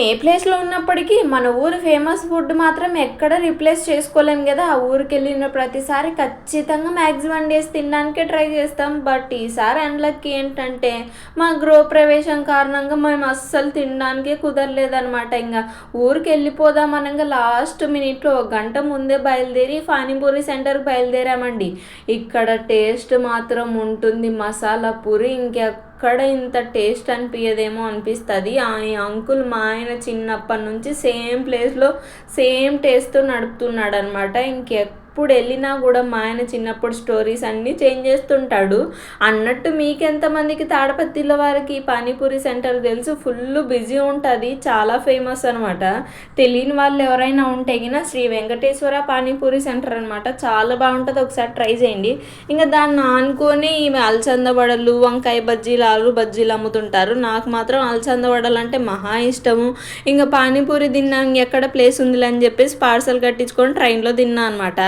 ఏ ప్లేస్లో ఉన్నప్పటికీ మన ఊరు ఫేమస్ ఫుడ్ మాత్రం ఎక్కడ రిప్లేస్ చేసుకోలేం కదా. ఆ ఊరికి వెళ్ళిన ప్రతిసారి ఖచ్చితంగా మ్యాక్సిమం డేస్ తినడానికే ట్రై చేస్తాం. బట్ ఈసారి అన్లక్కి ఏంటంటే మా గృహ ప్రవేశం కారణంగా మేము అస్సలు తినడానికే కుదరలేదనమాట ఇంకా ఊరికి వెళ్ళిపోదాం అనగా లాస్ట్ మినిట్లో ఒక గంట ముందే బయలుదేరి పానీపూరి సెంటర్కి బయలుదేరామండి. ఇక్కడ టేస్ట్ మాత్రం ఉంటుంది. మసాలా పూరి అక్కడ ఇంత టేస్ట్ అనిపించదేమో అనిపిస్తుంది. ఆ అంకుల్ మా ఆయన చిన్నప్పటి నుంచి సేమ్ ప్లేస్లో సేమ్ టేస్ట్తో నడుపుతున్నాడు అనమాట ఎప్పుడు వెళ్ళినా కూడా మా ఆయన చిన్నప్పుడు స్టోరీస్ అన్నీ చేంజ్ చేస్తుంటాడు. అన్నట్టు మీకెంతమందికి తాడపత్తిలో వారికి పానీపూరి సెంటర్ తెలుసు? ఫుల్ బిజీ ఉంటుంది. చాలా ఫేమస్ అనమాట తెలియని వాళ్ళు ఎవరైనా ఉంటే గిన శ్రీ వెంకటేశ్వర పానీపూరి సెంటర్ అనమాట చాలా బాగుంటుంది. ఒకసారి ట్రై చేయండి. ఇంకా దాన్ని ఆనుకొని ఈమె వడలు వంకాయ బజ్జీలు ఆలు బజ్జీలు అమ్ముతుంటారు. నాకు మాత్రం అలచందవడలు అంటే మహా ఇష్టము. ఇంకా పానీపూరి తిన్నా ఎక్కడ ప్లేస్ ఉందిలే అని చెప్పేసి పార్సల్ కట్టించుకొని ట్రైన్లో తిన్నా అనమాట